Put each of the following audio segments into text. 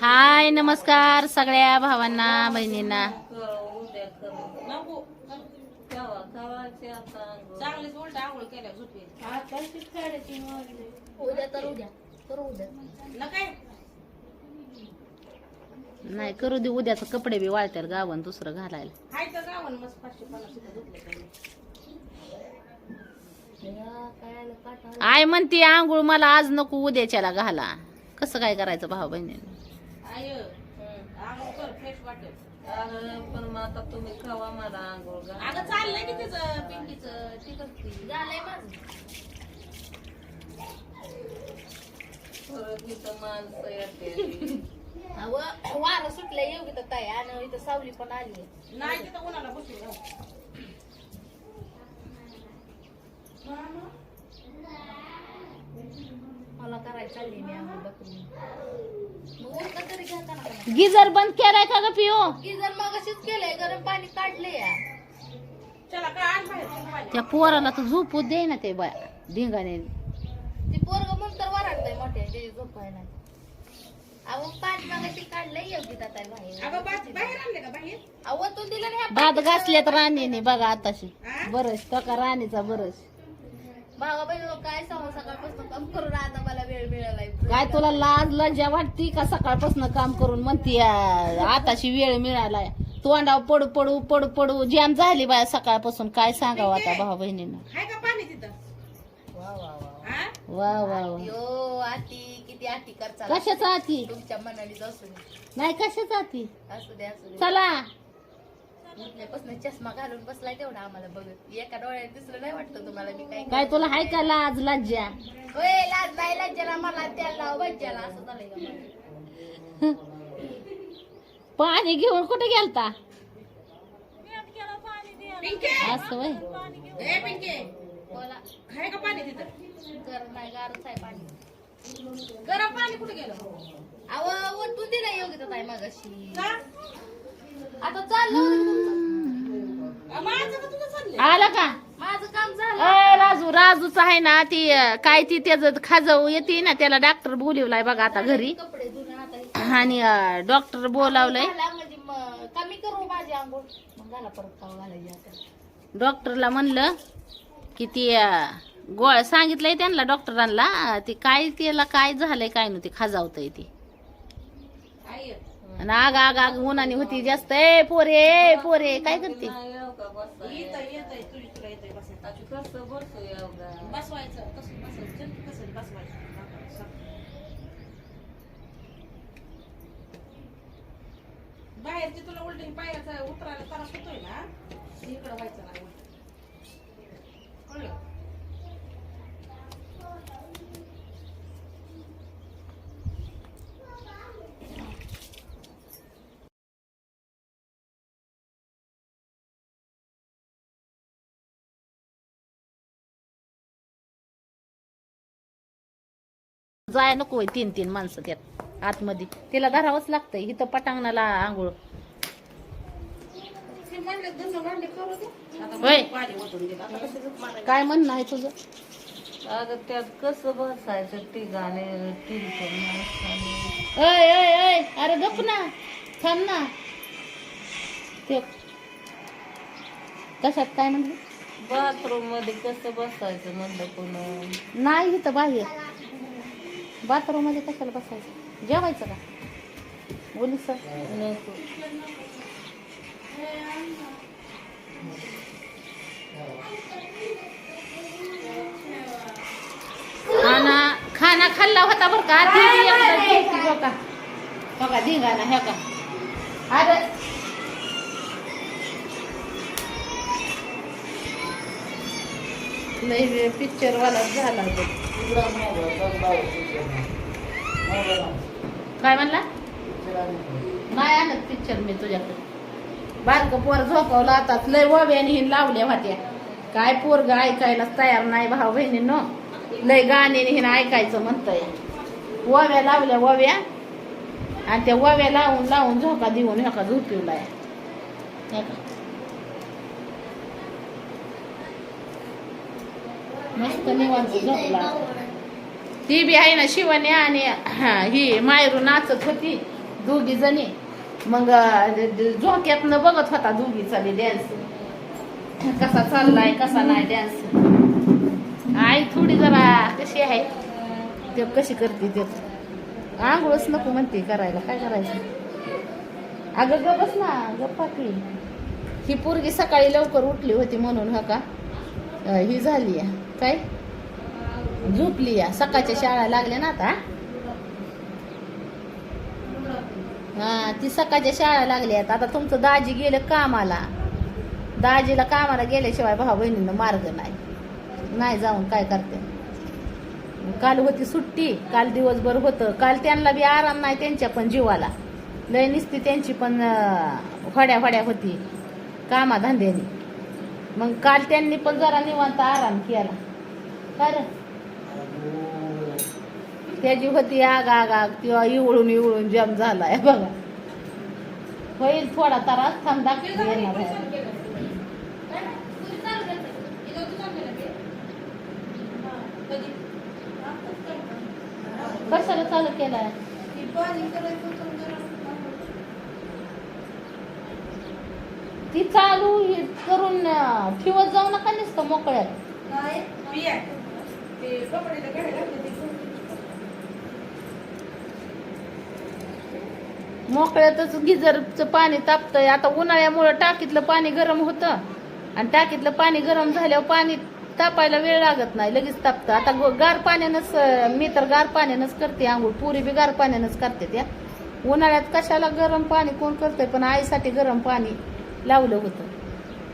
हाय नमस्कार सगळ्या भावांना बहिणींना. नको चांगलीच उलट आंघोळ केल्या झोपेल उद्या तर उद्या करू उद्या. न काय नाही करू दे उद्याच कपडे बी वाळतील गावन दुसरं घालायला. आय म्हणते आंघोळ मला आज नको उद्याच्याला घाला. कसं काय करायचं भाऊ बहिणींना? आंघोळ वाटेल. पण मग आता तुम्ही खावा मला आंघोळ घाला. अगं चाललंय की तिचं पिंकीचं. ती. करते झालंय माझं. परत इथं माणसं येते. अव वारं सुटलंय. येऊ तर ताई. आणि इथं सावली पण आली नाही. तिथं उन्हाला बसून मला करायला चालली मी आम्ही बकरी तरी घेता ना गिजर बंद केलाय का ग पिओ? की जर मग केलंय गरम पाणी काढले या. चला काय आण बाहेर चल बाहेर. त्या पोराला तर झोपू दे ना ते बाय धिंगाने ती पोरग म्हणून तर वराडतंय मोठे ते झोपायला. अहो पाणी मागाशी काढलंय योग्य ताई बाहेर. अगं बा- बाहेर आणले का बाहेर? अहो तू दिलं ना भात घासल्यात राणीने बघा आताशी. बरस तो का राणीचा बरस भावा बहिणी काय सांगू? सकाळपासून काम करून आता मला वेळ मिळालाय. काय तुला लाज लज्जा वाटती का सकाळपासून काम करून? म्हणती आताशी वेळ मिळालाय. तोंडाव पडू पडू पडू पडू. जॅम झाली बाया सकाळपासून. काय सांगावं आता भाऊ बहिणीनं? हाय का पाणी तिथं? वा वा वा. हा वा वा वा. यो आती किती आती करचा कशाचा आती? तुमच्या मनाने असू दे. नाही कशाचा आती? असू दे असू दे. चला. उठल्यापासून चष्मा घालून बसलाय तेवढा आम्हाला बघत एका डोळ्यात दिसलं नाही वाटतं तुम्हाला मी काय काय तुला हाय का लाज लज्जा? होय लाज नाही लज्जाला मला त्याला लाव बज्जाला असं झालंय का मला? पाणी घेऊन कुठे गेलता? पिंके! असं वय ए पिंके! बोला. हाय का पाणी तिथं? गरम नाही गारच आहे पाणी. गरम पाणी कुठे गेलं? अव ओतून दिलं योग्य ताई मागाशी. का? आता चाललं अ, माझं का तुझं चाललंय आला का? माझं काम झालं. अय राजू राजूच आहे ना ती काय ती त्याच खाजव येते ना त्याला डॉक्टर बोलवलाय बघा आता घरी. कपडे धुणं आता हे आणि डॉक्टर बोलावलंय. झाला म्हणजे मग कमी करू माझी आंघोळ. मग घाला परत पाव घालायची आता. डॉक्टरला म्हणलं की ती अं, गोळ सांगितलंय त्यांना डॉक्टरांना ती काय त्याला काय झालंय काय नव्हती खाजावतय ती. आणि आग आग आग उन्हाने होती जास्त. ए पोरे ए पोरे काय करते? का बसा येतंय येतंय तुझी तुला येतंय कसं बसू बसवायचं कसं बसायचं? चल, कसं बसवायचं. बाहेरची तुला उलटी पायाचा उतरायला त्रास होतोय ना इकडं व्हायचं नाही. कळलं? जाय नको होय तीन तीन माणसं त्यात आतमध्ये. तिला धरावंच लागतंय इथं पटांगणाला आंघोळ. होय. काय म्हणणं आहे तुझं? अगं त्यात कसं बसायचं तिघाने अय अय अय अरे गप ना. थांब ना. ते कशात काय म्हणलं? बाथरूममध्ये कसं बसायचं म्हणलं पुन्हा नाही इथं बाहेर. बाथरूममध्ये कशाला बसायचं? जेवायचं का? बोली सर. खाना खाना खाल्ला होता बरं का? घ्यायची बघा बघा धिंगाणा हे का? अरे. लय पिक्चर वाला झाला तो. काय म्हणला? नाही आणत पिक्चर मी तुझ्याकडे. बारक पोर झोपवला आता. लय वव्याने हिन लावल्या होत्या. काय पोरग ऐकायला तयार नाही भाऊ बहिणीनो. लय गाणे हिन ऐकायचं म्हणतंय. वव्या लावल्या वव्या. आणि त्या वव्या लावून लावून झोका देऊन ह्या झोपिवलाय. का? मस्त निवांत झोपला. ती बी आहे ना शिवानी आणि ही मायरू नाचत होती दोघी जणी. मग अं, झोक्यातनं बघत होता दोघीचा बी डॅन्स कसा चाललाय कसा नाही डॅन्स आई थोडी जरा कशी आहे? ते कशी करते ते? आंघोळच नको म्हणते करायला. काय करायचं? अगं ग बस ना गप्पा की ही पोरगी सकाळी लवकर उठली होती म्हणून हा का? ही झाली काय? झोपली या. सकाळच्या शाळा लागल्या ना आता. हा ती सकाळच्या शाळा लागल्यात आता. तुमचं दाजी गेलं कामाला. दाजीला कामाला गेल्याशिवाय भाऊ बहिणींना मार्ग नाही. नाही जाऊन काय करते? काल होती सुट्टी काल दिवसभर होतं. काल त्यांना बी आराम नाही त्यांच्या पण जीवाला. लय निसती त्यांची पण अं, फड्या फड्या होती कामाधंद्याने. मग काल त्यांनी पण जरा निवांत आराम केला. काय त्याची होती आग आग आग तेव्हा इवळून इवळून जम झालाय बघा. होईल थोडा त्रास थांब दाखवून येणार आहे कशाला चालू केलाय? ती चालू हे करून ठेवत जाऊ नका नुसतं मोकळ्यात बिया. ते कपड्याला घड्या घातले ते घेऊन. मोकळ्यातच गिजरचं पाणी तापतंय. आता उन्हाळ्यामुळं टाकीतलं पाणी गरम होतं. आणि टाकीतलं पाणी गरम झाल्यावर पाणी तापायला वेळ लागत नाही. लगेच तापतं. आता गार पाण्यानंच मी तर गार पाण्यानंच करते आंघोळ. पुरी बी गार पाण्यानंच करते त्या. उन्हाळ्यात कशाला गरम पाणी कोण करतंय? पण आईसाठी गरम पाणी लावलं होतं.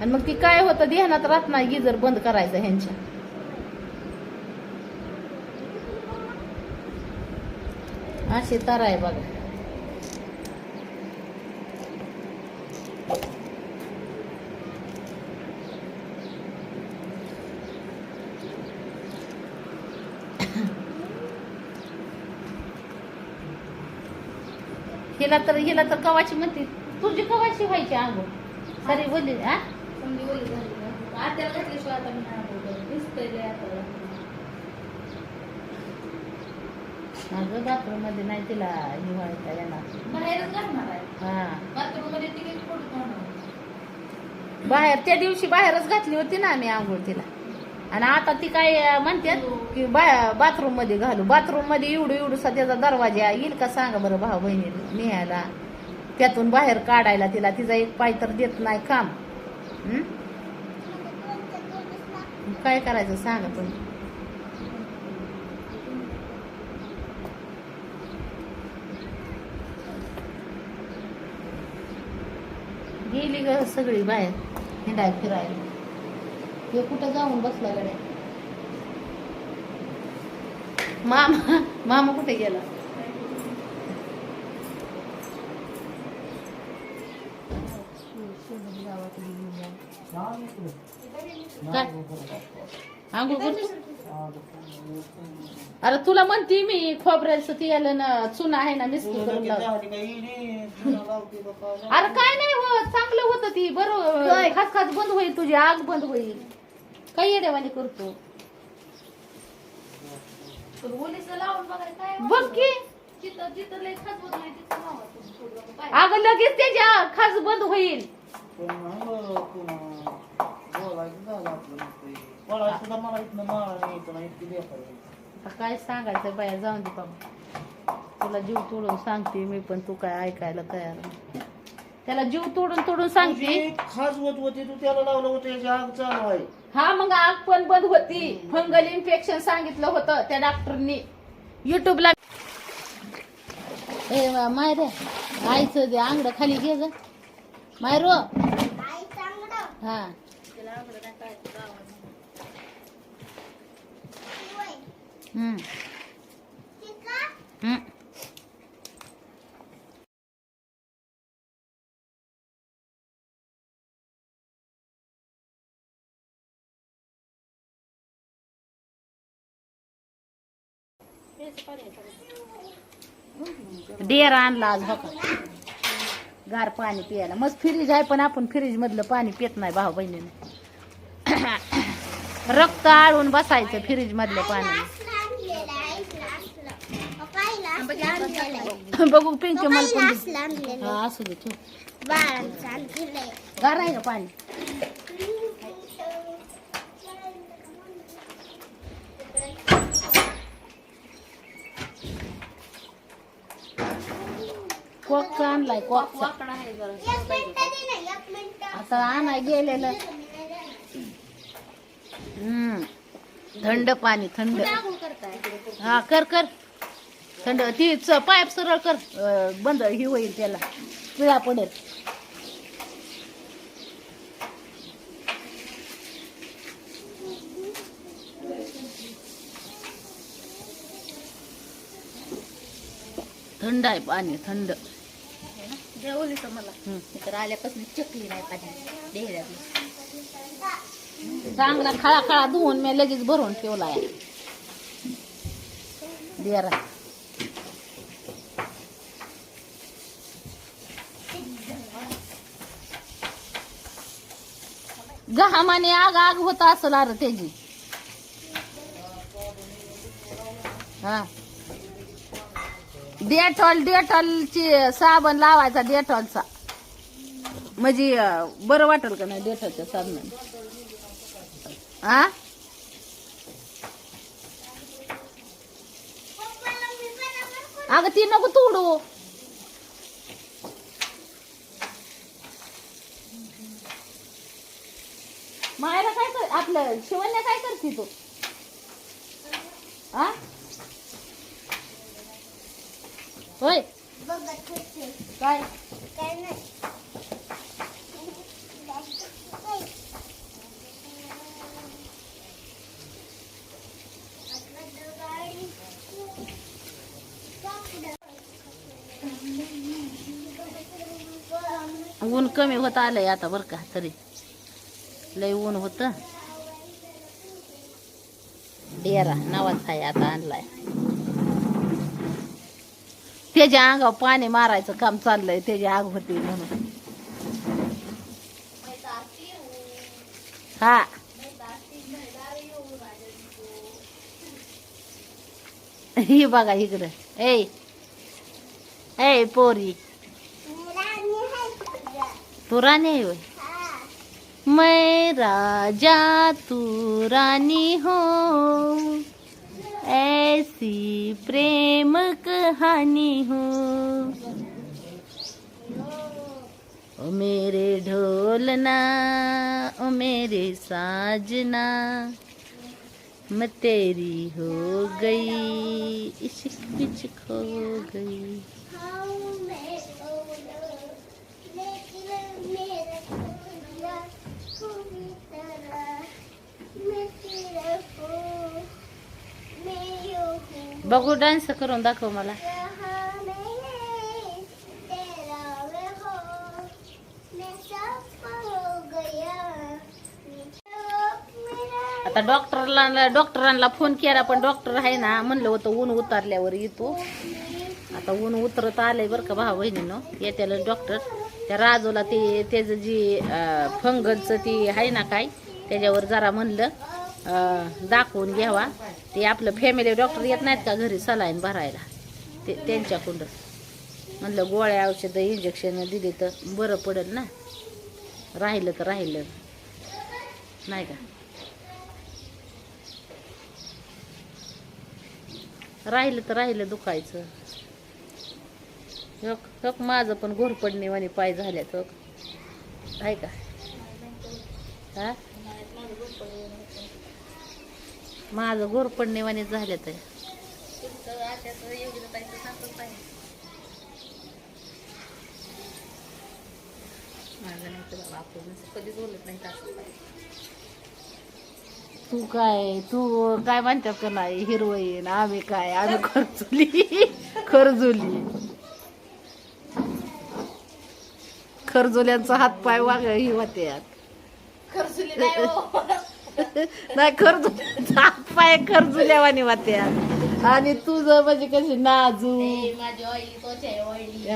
आणि मग ती काय होतं? ध्यानात राहत नाही गिजर बंद करायचं ह्यांच्या. अशी तर आहे बघा. हिला तर हिला तर कवाची म्हणते तुझी कवाची व्हायची अंघोळ सरी बोलली हा समजी बोलली झाली का? आत्याला घातल्याशिवाय आता मी नाही आंघोळ करत. दिसतंय लय आता. अगं बाथरूममध्ये नाही तिला हिवाळता येणार बाहेरच घालणार आहे हा. बाहेर त्या दिवशी बाहेरच घातली होती ना आम्ही आंघोळ तिला आणि आता ती काय म्हणते म्हणतात की बाथरूममध्ये घालू. बाथरूममध्ये एवढू एवढूसा त्याचा दरवाजा येईल का सांगा बरं भाऊ बहिणी न्यायला. त्यातून बाहेर काढायला तिला तिचा एक पाय तर देत नाही काम. काय करायचं सांगा तुम्ही. गेली ग सगळी बाहेर हिंडाय फिरायला. हे कुठं जाऊन बसला गड्या? मामा मामा कुठे गेला? काय? आंघोळ करतो? अरे तुला म्हणते मी खोबऱ्याचं तेल ना चुना आहे ना मिस्त्री करून लाव. अरे काय नाही होत चांगलं होतं ती बरोबर खास खास बंद होईल तुझी आग बंद होईल. काय येड्यावानी करतो? पण ओलीचं लावून बघायला काय बघ की. जिथं जिथं लय खास होत नाही तिथं लावायचं. थोडं बघा काय. अगं लगेच त्याच्या खास बंद होईल. आता काय सांगायचं बाया जाऊन दे बाबा. तुला जीव तोडून सांगते मी पण तू काय ऐकायला तयार नाही. त्याला जीव तोडून तोडून सांगते. खास होत होती तू त्याला लावलं होतं याची आग चालू आहे. हा मग आग पण बंद होती. फंगल इन्फेक्शन सांगितलं होतं त्या डॉक्टरनी युट्यूबला ए मायरे आईचं ते आंगड खाली घे ग. मायरो हा. हम्म. हम्म. डेरा आणला आज गार पाणी प्यायला. मस्त फ्रीज आहे पण आपण फ्रीज मधलं पाणी पित नाही भाऊ बहिणीने. रक्त आळून बसायचं फ्रीज मधलं पाणी. बघू पिंकी मला पण असू दे ठेव. गार आहे का पाणी? कोकचा आणलाय कोकचा आता आणाय गेलेलं. हम्म. थंड पाणी थंड. हा कर कर. थंड. ती च- पाईप सरळ कर. बंद ही होईल त्याला. पिळा पडेल. थंड आहे पाणी थंड. जेवली तर मला. हम्म. तर आल्यापासून चकली नाही पाहिजे डेहऱ्यातली चांगला खळा खळा धुवून मी लगेच भरून ठेवला आहे. देरा. गहामाने आग आग होता अरे त्याची. हा. डेटॉल डेटॉलची साबण लावायचा डेटॉलचा. म्हणजे बरं वाटेल का नाही डेटॉलच्या साबणाने? आ? अगं ती नको तोडू. मायला काय कर आपलं शिवण्या काय करते तू? होय काय ऊन कमी होत आलंय आता बर का तरी लय ऊन होत डेरा नावाच आहे आता आणलाय त्याच्या अंगावर पाणी मारायचं काम चाललंय त्याची आग होती म्हणून. हा. ही बघा इकडं. ए. ए पोरी. तू राणी होय? मैं राजा तू राणी हो. ऐसी प्रेम कहानी हो। ओ मेरे ढोलना ओ मेरे साजना मैं तेरी हो गई इश्क बिच खो हो गई। बघू डान्स करून दाखव मला. आता डॉक्टरला डॉक्टरांना फोन केला पण डॉक्टर आहे ना म्हणलं होतं ऊन उतारल्यावर येतो. आता ऊन उतरत आलंय बरं का भाऊ बहिणीनं. येत्याला डॉक्टर त्या राजूला ते त्याचं जी फंगलचं ती आहे ना काय त्याच्यावर जरा म्हणलं. दाखवून घ्यावा. ते आपलं फॅमिली डॉक्टर येत नाहीत का घरी सलाईन भरायला? ते त्यांच्याकडं म्हटलं गोळ्या औषधं इंजेक्शन दिली तर बरं पडेल ना? राहिलं तर राहिलं. नाही का? राहिलं तर राहिलं दुखायचं. हक हक माझं पण घोरपडणे वाणी पाय झाल्यात हक. आहे का? हा? माझं कधीच बोलत नाही. असं तू काय तू काय म्हणतात का नाही हिरोईन आम्ही काय आम्ही खरजुली खरजुली. खरजुल्यांचा हात पाय वाग ही होते खर्चुली नाही हात. पाय खरजुल्यावानी होते आणि तुझं म्हणजे कशी नाजू माझी ऑइली त्वचा आहे ऑइली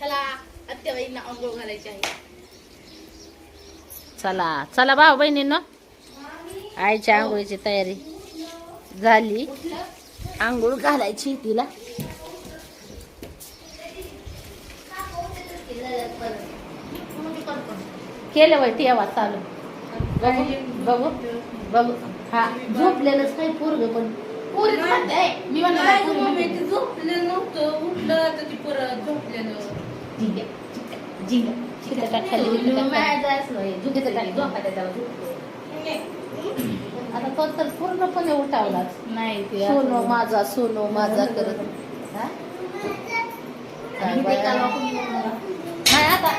चला घालायची आहे. चला चला भाऊ बहिणींनो. आईच्या आंघोळीची तयारी झाली. आंघोळ घालायची तिला. केलं वय ठेवा चालू बघू बघू बघू. हा झोपलेलंच काही पोरग पण. मी म्हणलं नाही झोपलेलं नव्हतं. उठलं तर ती झोपलेलं. जिंग जिंग जिंग झुकीचं. आता तो तर पूर्णपणे उठावलाच नाही सोनो माझा सोनो माझा करत. हा? नाही आता.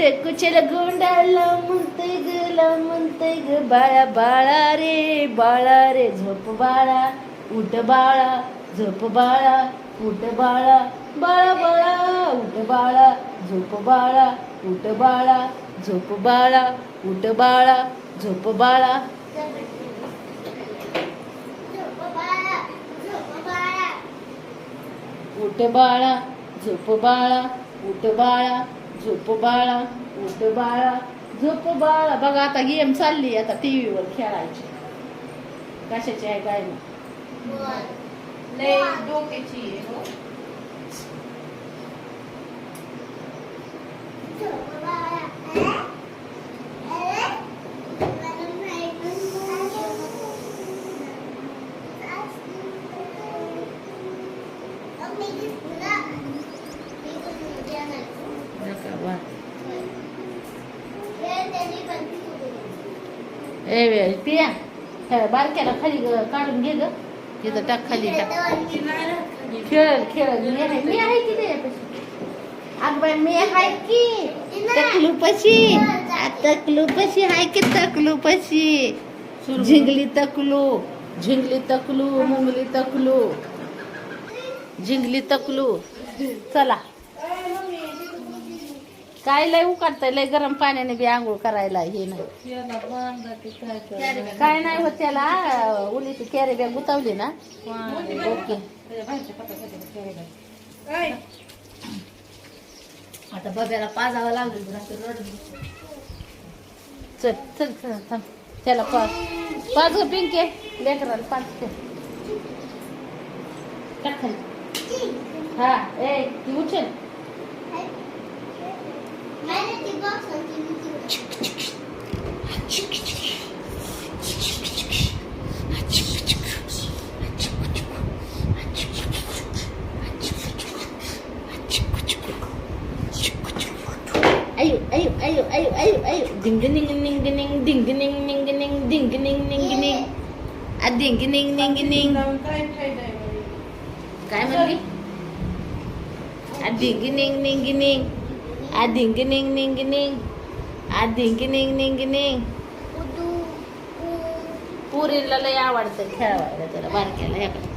टेकुचेल गोंडाला म्हणतय ग ला म्हणतय ग बाळा बाळा रे बाळा रे झोप बाळा उठ बाळा झोप बाळा उठ बाळा बाळा बाळा उठ बाळा झोप बाळा उठ बाळा झोप बाळा उठ बाळा झोप बाळा. उठ बाळा झोप बाळा उठ बाळा झोप बाळा उठ बाळा झोप बाळा बघा आता गेम चालली आता टीव्हीवर खेळायची कशाची आहे काय नाही लय डोक्याची आहे, हो. नका वा. ए पिया. बारक्याला खाली काढून घे ग. तिथं टाक खाली टाक. खेळ खेळ. मी आहे की त्याच्यापाशी अग बाई मी आहे की? तकलूपशी. तकलूपशी आहे की तकलूपशी? झिंगली तकलू झिंगली तकलू मुंगली तकलू. झिंगली तकलू. चला. काय लय उकाडतंय लय गरम पाण्याने बी आंघोळ करायला हे नाही. काय नाही होत त्याला उलीची कॅरी बॅग गुतावली ना. ओके. आता बब्याला पाजावं लागेल. चल चल चल थांब. त्याला पाच पाच ग पिंके. लेकराला पाच ते Ben de TikTok sanki. Çık çık. Çık çık. A ding a ning ning a ning. A ding a ning ning a ning. पुरीला लय आवडतं खेळायला त्याला बारक्याला ह्याकडे